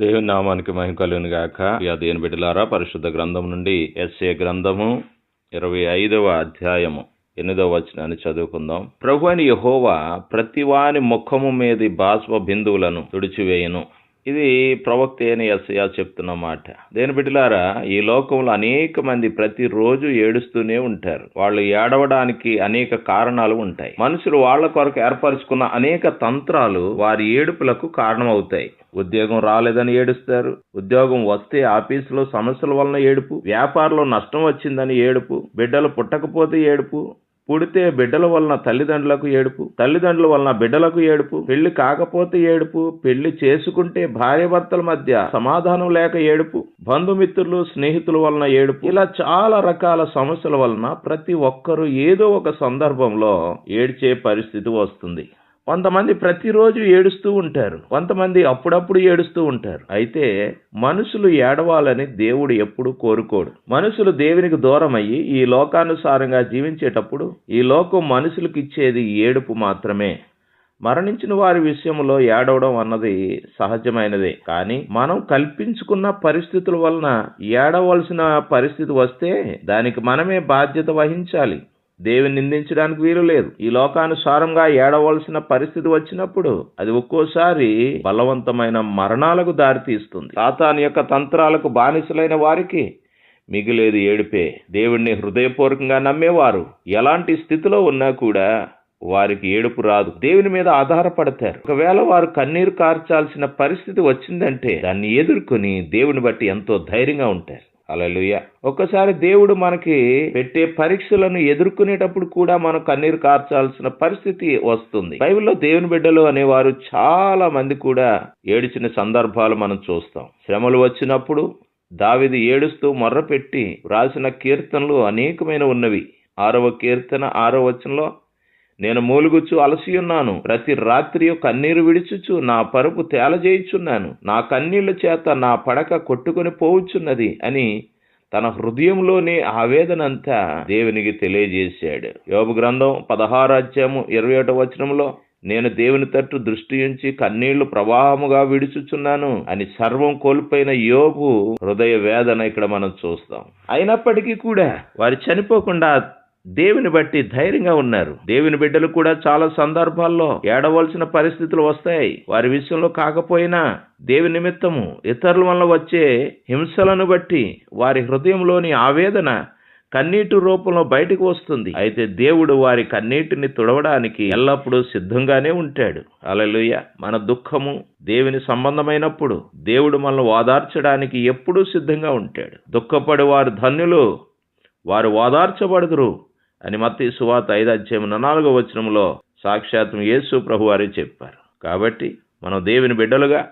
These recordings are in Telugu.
దేవుని నామానికి మహిమ కలుగును గాక. దేని బిడ్డలారా పరిశుద్ధ గ్రంథం నుండి ఎస్ఏ గ్రంథము ఇరవై ఐదవ అధ్యాయము ఎనిమిదవ వచనాన్ని చదువుకుందాం. ప్రభు అని యహోవా ప్రతివాని ముఖము మీది బాష్ప బిందువులను తుడిచివేయను. ఇది ప్రవక్త అని ఎస్ఐయా చెప్తున్న మాట. దేని బిడ్డలారా ఈ లోకంలో అనేక మంది ప్రతిరోజు ఏడుస్తూనే ఉంటారు. వాళ్ళు ఏడవడానికి అనేక కారణాలు ఉంటాయి. మనుషులు వాళ్ళ కొరకు ఏర్పరచుకున్న అనేక తంత్రాలు వారి ఏడుపులకు కారణమవుతాయి. ఉద్యోగం రాలేదని ఏడుస్తారు. ఉద్యోగం వస్తే ఆఫీసులో సమస్యల వలన ఏడుపు. వ్యాపారంలో నష్టం వచ్చిందని ఏడుపు. బిడ్డలు పుట్టకపోతే ఏడుపు. పుడితే బిడ్డల వలన తల్లిదండ్రులకు ఏడుపు తల్లిదండ్రుల వలన బిడ్డలకు ఏడుపు పెళ్ళి కాకపోతే ఏడుపు పెళ్ళి చేసుకుంటే భార్యాభర్తల మధ్య సమాధానం లేక ఏడుపు బంధుమిత్రులు స్నేహితుల వలన ఏడుపు ఇలా చాలా రకాల సమస్యల వలన ప్రతి ఒక్కరూ ఏదో ఒక సందర్భంలో ఏడ్చే పరిస్థితి వస్తుంది. కొంతమంది ప్రతిరోజు ఏడుస్తూ ఉంటారు. కొంతమంది అప్పుడప్పుడు ఏడుస్తూ ఉంటారు. అయితే మనుషులు ఏడవాలని దేవుడు ఎప్పుడు కోరుకోడు. మనుషులు దేవునికి దూరం అయ్యి ఈ లోకానుసారంగా జీవించేటప్పుడు ఈ లోకం మనుషులకు ఇచ్చేది ఏడుపు మాత్రమే. మరణించిన వారి విషయంలో ఏడవడం అన్నది సహజమైనదే. కానీ మనం కల్పించుకున్న పరిస్థితుల వలన ఏడవలసిన పరిస్థితి వస్తే దానికి మనమే బాధ్యత వహించాలి. దేవుని నిందించడానికి వీలు లేదు. ఈ లోకానుసారంగా ఏడవలసిన పరిస్థితి వచ్చినప్పుడు అది ఒక్కోసారి బలవంతమైన మరణాలకు దారితీస్తుంది. సాతాన్ యొక్క తంత్రాలకు బానిసలైన వారికి మిగిలేది ఏడుపే. దేవుణ్ణి హృదయపూర్వకంగా నమ్మేవారు. ఎలాంటి స్థితిలో ఉన్నా కూడా వారికి ఏడుపు రాదు. దేవుని మీద ఆధారపడతారు. ఒకవేళ వారు కన్నీరు కార్చాల్సిన పరిస్థితి వచ్చిందంటే దాన్ని ఎదుర్కొని దేవుని బట్టి ఎంతో ధైర్యంగా ఉంటారు. అలలుయ ఒక్కసారి దేవుడు మనకి పెట్టే పరీక్షలను ఎదుర్కొనేటప్పుడు కూడా మనం కన్నీరు కార్చాల్సిన పరిస్థితి వస్తుంది. బైబిల్లో దేవుని బిడ్డలు అనేవారు చాలా మంది కూడా ఏడిచిన సందర్భాలు మనం చూస్తాం. శ్రమలు వచ్చినప్పుడు దావిది ఏడుస్తూ మొర్రపెట్టి రాసిన కీర్తనలు అనేకమైన ఉన్నవి. ఆరవ కీర్తన ఆరో వచనంలో నేను మూలుగుచ్చు అలసియున్నాను. ప్రతి రాత్రియు కన్నీరు విడుచుచు నా పరుపు తేలజేయుచున్నాను. నా కన్నీళ్ళ చేత నా పడక కొట్టుకొని పోవుచున్నది అని తన హృదయంలోని ఆవేదనంతా దేవునికి తెలియజేశాడు. యోగ గ్రంథం పదహారు ఇరవై ఒకటో వచనంలో నేను దేవుని తట్టు దృష్టి ఉంచి కన్నీళ్ళు ప్రవాహముగా విడుచుచున్నాను అని సర్వం కోల్పోయిన యోగు హృదయ వేదన ఇక్కడ మనం చూస్తాం. అయినప్పటికీ కూడా వారు చనిపోకుండా దేవుని బట్టి ధైర్యంగా ఉన్నారు. దేవుని బిడ్డలు కూడా చాలా సందర్భాల్లో ఏడవలసిన పరిస్థితులు వస్తాయి. వారి విషయంలో కాకపోయినా దేవి నిమిత్తము ఇతరుల వల్ల వచ్చే హింసలను బట్టి వారి హృదయంలోని ఆవేదన కన్నీటి రూపంలో బయటకు వస్తుంది. అయితే దేవుడు వారి కన్నీటిని తుడవడానికి ఎల్లప్పుడూ సిద్ధంగానే ఉంటాడు. అలలుయ మన దుఃఖము దేవుని సంబంధమైనప్పుడు దేవుడు మనల్ని ఓదార్చడానికి ఎప్పుడూ సిద్ధంగా ఉంటాడు. దుఃఖపడి వారు ధన్యులు వారు ఓదార్చబడుదురు. అని మత్తి సువాత ఐదు అధ్యాయం నాలుగో వచనంలో సాక్షాత్తం యేసు ప్రభు వారే చెప్పారు. కాబట్టి మనం దేవుని బిడ్డలుగా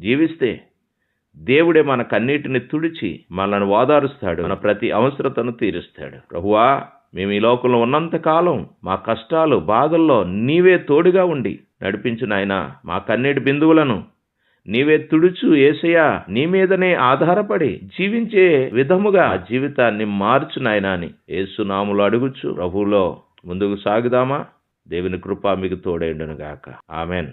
జీవిస్తే దేవుడే మన కన్నీటిని తుడిచి మనల్ని ఓదారుస్తాడు మన ప్రతి అవసరతను తీరుస్తాడు. ప్రభువా మేము ఈ లోకంలో ఉన్నంత కాలం మా కష్టాలు బాధల్లో నీవే తోడుగా ఉండి నడిపించిన నాయన మా కన్నీటి బిందువులను నీవే తుడుచు ఏసయ్యా నీ మీదనే ఆధారపడి జీవించే విధముగా జీవితాన్ని మార్చు నాయనా అని ఏసునాములు అడుగుచు ప్రభువులో ముందుకు సాగుదామా? దేవుని కృప మీకు తోడేండును గాక ఆమెన్.